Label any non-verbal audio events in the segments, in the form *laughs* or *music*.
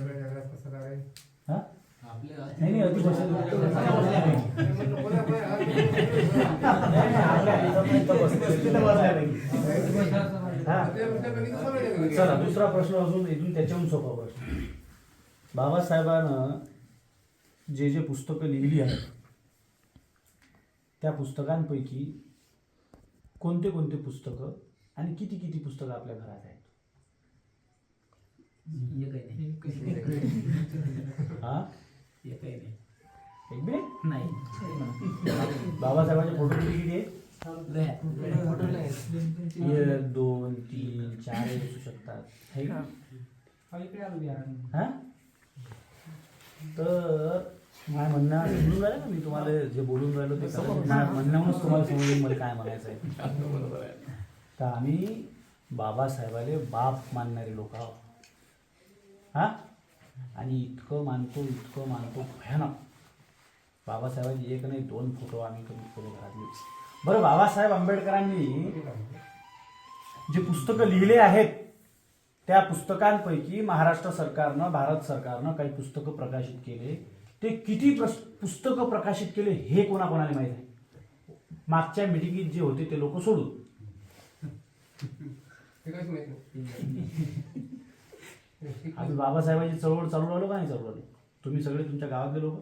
सगळ्या जगात कसं काय हा? नाही नाही अति बसेल हा. हा. चला दुसरा प्रश्न अजून इथून त्याच्याहून सोपा प्रश्न. बाबासाहेबानं जे जे पुस्तकं लिहिली आहेत त्या पुस्तकांपैकी कोणते कोणते पुस्तकं आणि किती किती पुस्तकं आपल्या घरात आहेत? हा नाही? बाबासाहेबांचे फोटो किती आहे? एक दोन तीन चार हे असू शकतात. है? का? हा? तर माझ्या म्हणणं समजून राहिलं ना मी तुम्हाला जे बोलून राहिलो ते म्हणण्यावरूनच तुम्हाला समजून मला काय म्हणायचं आहे. तर आम्ही बाबासाहेबाले बाप मानणारे लोक आहोत. हां? आणि इतकं मानतो इतकं मानतो. भयानक. बाबासाहेबांचे एक नाही दोन फोटो आम्ही कमी फोटो घरातले. बरं बाबासाहेब आंबेडकरांनी जे पुस्तकं लिहिले आहेत त्या पुस्तकांपैकी महाराष्ट्र सरकारनं भारत सरकारनं काही पुस्तकं प्रकाशित केले. ते किती प्रस पुस्तकं प्रकाशित केले हे कोणाकोणाला माहीत आहे? मागच्या मिटिंगीत जे होते ते लोक सोडून *laughs* ते काहीच माहीत नाही. आम्ही बाबासाहेबांची चळवळ चालू राहिलो का नाही चालू राहिलो? तुम्ही सगळे तुमच्या गावातले लोक?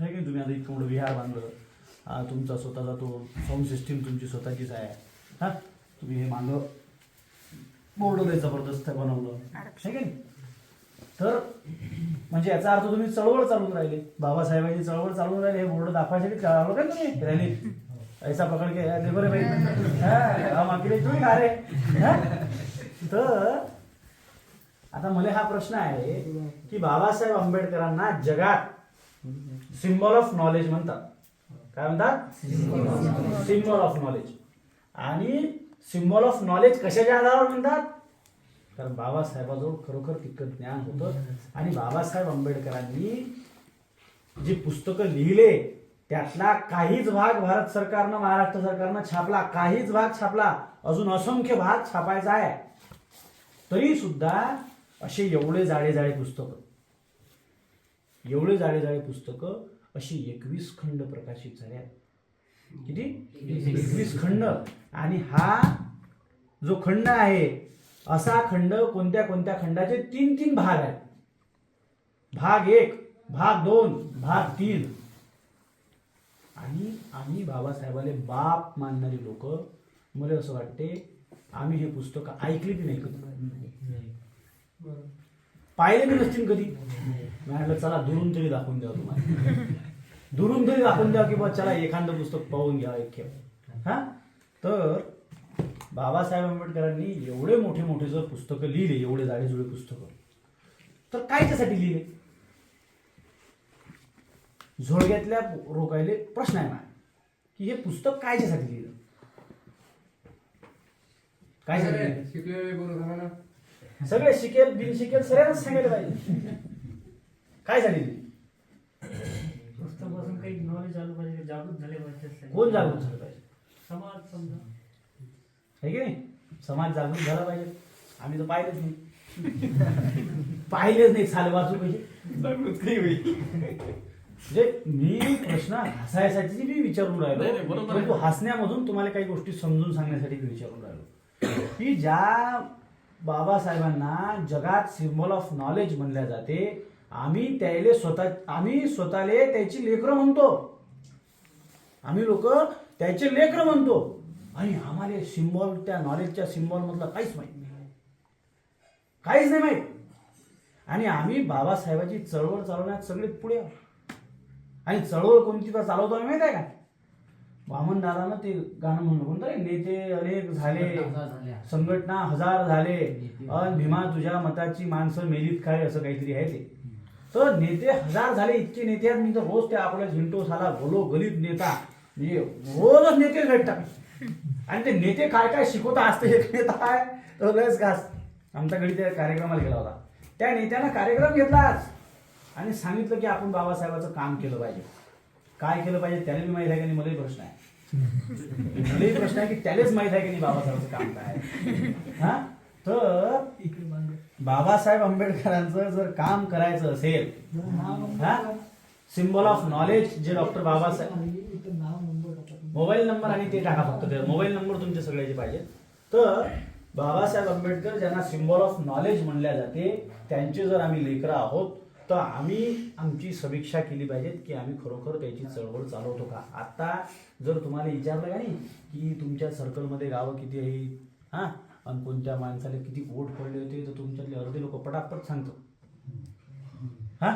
आहे की? तुम्ही आता इतकं मोठं विहार बांधलं. हा तुमचा स्वतःचा तो साऊंड सिस्टीम तुमची स्वतःचीच आहे. हा तुम्ही हे मागं बोर्ड लय जबरदस्त बनवलं. आहे की? नाही तर म्हणजे याचा अर्थ तुम्ही चळवळ चालून राहिले. बाबासाहेबांची चळवळ चालून राहिले. हे बोर्ड दाखवायसाठी चालवलं काय तुम्ही? रॅली. ऐसा पकड के. या देखो रे भाई हा, अकेले थोडी खा रे? हा? तर आता मला हा प्रश्न आहे की बाबासाहेब आंबेडकरांना जगात सिम्बॉल ऑफ नॉलेज म्हणतात. काय म्हणतात? Symbol of knowledge. आणि सिम्बॉल ऑफ नॉलेज कशाच्या आधारावर म्हणतात? कारण बाबासाहेबाजवळ खरोखर तितकं ज्ञान होतं. आणि बाबासाहेब आंबेडकरांनी जी पुस्तकं लिहिले त्यातला काहीच भाग भारत सरकारनं महाराष्ट्र सरकारनं छापला. काहीच भाग छापला. अजून असंख्य भाग छापायचा आहे. तरी सुद्धा असे एवढे जाळे जाळे पुस्तकं. एवढे जाळे जाळे पुस्तकं अशी एकवीस खंड प्रकाशित झाले आहेत. किती? एकवीस खंड. आणि हा जो खंड आहे असा खंड कोणत्या कोणत्या खंडाचे? तीन तीन भाग आहेत. भाग एक भाग दोन भाग तीन. आणि आम्ही बाबासाहेबाले बाप मानणारी लोक मला असं वाटते आम्ही हे पुस्तक ऐकली की नाही. पाहिले बी नसतील कधी? मी म्हटलं चला दुरून तरी दाखवून द्या तुम्हाला. *laughs* दुरून तरी दाखवून द्या की बा चला एखादं पुस्तक पाहून घ्या एक हा? तर बाबासाहेब आंबेडकरांनी एवढे मोठे मोठे जर पुस्तकं लिहिले एवढे जाडेजुडे पुस्तकं तर कायच्यासाठी लिहिले? झोळग्यातल्या रोकायले प्रश्न आहे माझा की हे पुस्तक कायच्यासाठी लिहिलं? काय शिकलेले बरोबर ना. सगळे शिकेल बिन शिकेल सगळ्यांनाच सांगायला पाहिजे. काय लिहिली पुस्तकापासून काही नॉलेज आलं पाहिजे जागृत झाले पाहिजे कोण जागृत झालं पाहिजे? समाज समजा. आहे की नाही? समाज जागृत झाला पाहिजे. आम्ही तर पाहिलेच नाही. पाहिलेच नाही साल वाचू कशी? म्हणजे मी प्रश्न हसायसाठी मी विचारून राहिलो. परंतु हसण्यामधून तुम्हाला काही गोष्टी समजून सांगण्यासाठी मी विचारून राहिलो. की ज्या बाबासाहेबांना जगात सिम्बॉल ऑफ नॉलेज म्हणल्या जाते. आम्ही त्याले स्वतः आम्ही स्वतःले त्याची लेकरं म्हणतो. आम्ही लोक त्याचे लेकरं म्हणतो. आणि आम्हाला सिम्बॉल त्या नॉलेजच्या सिम्बॉल मधलं काहीच माहीत नाही. काहीच नाही माहीत. आणि आम्ही बाबासाहेबाची चळवळ चालवण्यात सगळे पुढे आणि चळवळ कोणती तर चालवतो आम्ही माहीत आहे का? वामन दादानं ते गाणं म्हणलं कोणतं रे? नेते अनेक झाले. संघटना हजार झाले. अन भीमा तुझ्या मताची माणसं मेलीत काय असं काहीतरी आहे ते. तर नेते हजार झाले इतके नेते आहेत. मी तर रोज त्या आपल्या झिंटो साला गोलो गलीत नेता. म्हणजे रोजच नेते भेटतात आणि ते नेते काय काय शिकवता असते एक नेता आहे तो लयच घास. आमच्या घरी त्या कार्यक्रमाला गेला होता. त्या नेत्यानं कार्यक्रम घेतलाच आणि सांगितलं की आपण बाबासाहेबाचं काम केलं पाहिजे. काय केलं पाहिजे त्याला मी माहीत आहे की नाही मलाही प्रश्न आहे. मलाही प्रश्न आहे की त्यालाच माहीत आहे की नाही बाबासाहेबांचं काम काय हा? तर बाबासाहेब आंबेडकरांचं जर काम करायचं असेल हा? सिम्बॉल ऑफ नॉलेज जे डॉक्टर बाबासाहेब मोबाईल नंबर आणि ते टाका फक्त ते. मोबाईल नंबर तुमचे सगळ्याचे पाहिजे तर बाबासाहेब आंबेडकर ज्यांना सिम्बॉल ऑफ नॉलेज म्हणल्या जाते त्यांचे जर आम्ही लेकरं आहोत तर आम्ही आमची समीक्षा केली पाहिजे की आम्ही खरोखर त्याची चळवळ चालवतो का? आता जर तुम्हाला विचारलं का नाही की तुमच्या सर्कलमध्ये गावं किती आहेत हां? आणि कोणत्या माणसाला किती वोट पडले होते तर तुमच्यातले अर्धे लोक पटापट सांगतो हां?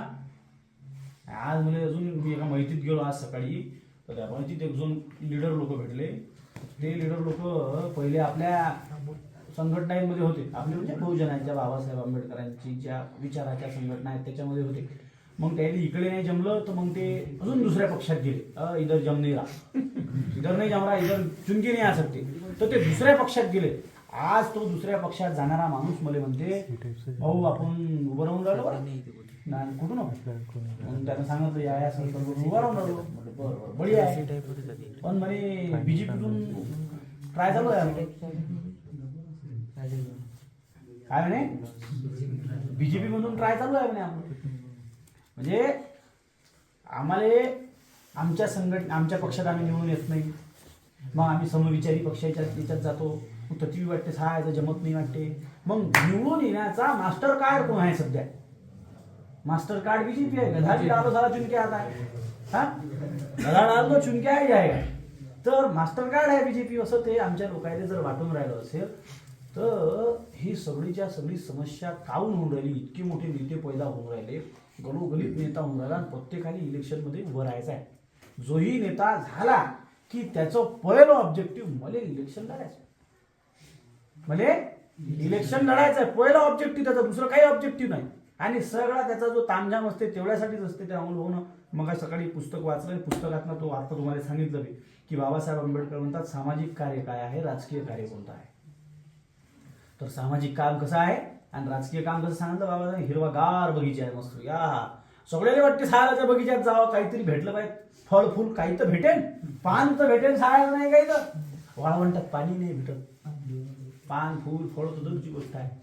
आज मला अजून मी एका माहितीत गेलो आज सकाळी तर त्या माहितीत एक दोन लिडर लोक भेटले. ते लिडर लोक पहिले आपल्या संघटनांमध्ये होते. आपले म्हणजे बहुजनांच्या बाबासाहेब आंबेडकरांची ज्या विचाराच्या संघटना आहेत त्याच्यामध्ये होते. मग त्याने इकडे नाही जमलं तर मग ते अजून दुसऱ्या पक्षात गेले. इधर जमने नाही इधर नाही जम इधर चुनकी नाही आ सकते. तर ते दुसऱ्या पक्षात गेले. आज तो दुसऱ्या पक्षात जाणारा माणूस मला म्हणते भाऊ आपण उभं राहून राहिलो बरं. नाही कुठून हो? मग त्यानं सांगितलं या या संकल्पनेतून उभं राहून राहिलो. म्हटलं बढिया पण म्हणे बीजेपीतून ट्राय चालू आहे काय म्हणे? बीजेपी मधून ट्राय चालू आहे म्हणे म्हणजे आम्हाला आमच्या संघटना आमच्या पक्षात आम्ही निवडून येत नाही. मग आम्ही समविचारी पक्षाच्या याच्यात जातो. मग तत्वी वाटते सहायचं जमत नाही वाटते. मग निवडून येण्याचा मास्टर कार्ड कोण आहे सध्या? मास्टर कार्ड बीजेपी आहे. गधा भी डालो सारा आता. हा? गधा डाल चुनके आहे तर मास्टर कार्ड आहे बीजेपी असं ते आमच्या लोकांनी जर वाटून राहिलं असेल तर ही सगळीच्या सगळी समस्या काऊन होऊन राहिली? इतके मोठे नेते पैदा होऊन राहिले. गलोगलीत नेता होऊन राहिला आणि प्रत्येकाने इलेक्शनमध्ये उभं राहायचं आहे. जोही नेता झाला की त्याचं पहिलं ऑब्जेक्टिव्ह मला इलेक्शन लढायचं मले इलेक्शन लढायचं आहे. पहिलं ऑब्जेक्टिव्ह त्याचा दुसरं काही ऑब्जेक्टिव्ह नाही. आणि सगळा त्याचा जो तामझाम असते तेवढ्यासाठीच असते त्या होणं मग सकाळी पुस्तक वाचलं पुस्तकातनं तो अर्थ तुम्हाला सांगितलं मी की बाबासाहेब आंबेडकर म्हणतात सामाजिक कार्य काय आहे? राजकीय कार्य कोणतं आहे? तर सामाजिक काम कसं आहे? आणि राजकीय काम कसं सांगितलं बाबा? हिरवागार बगीचा आहे मस्त. या. सगळ्याला वाटते सायाच्या बगीच्यात जावं काहीतरी भेटलं पाहिजे. फळ फुल काही तर भेटेल. पान तर भेटेल सायाला नाही काही तर. वाळवंटात पाणी नाही भेटत. पान फूल फळ तर दूरची गोष्ट आहे.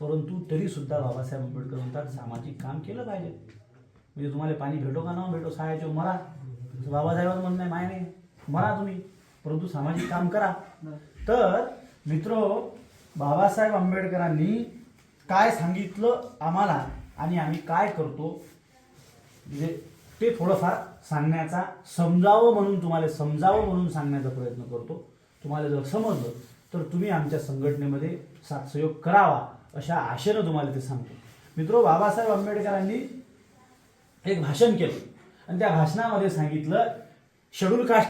परंतु तरी सुद्धा बाबासाहेब आंबेडकर म्हणतात सामाजिक काम केलं पाहिजे. म्हणजे तुम्हाला पाणी भेटो का ना भेटो सहायचो मरा. बाबासाहेबांना म्हणणं आहे माय नाही मरा तुम्ही. परंतु सामाजिक काम करा. तर मित्र बाबासाहेब आंबेडकरांनी काय सांगितलं आम्हाला आणि आम्ही काय करतो म्हणजे ते थोडंफार सांगण्याचा समजावं म्हणून तुम्हाला समजावं म्हणून सांगण्याचा प्रयत्न करतो. तुम्हाला जर समजलं तर तुम्ही आमच्या संघटनेमध्ये साथ सहयोग करावा अशा आशेनं तुम्हाला ते सांगतो. मित्रो बाबासाहेब आंबेडकरांनी एक भाषण केलं. आणि त्या भाषणामध्ये सांगितलं शेड्यूल कास्ट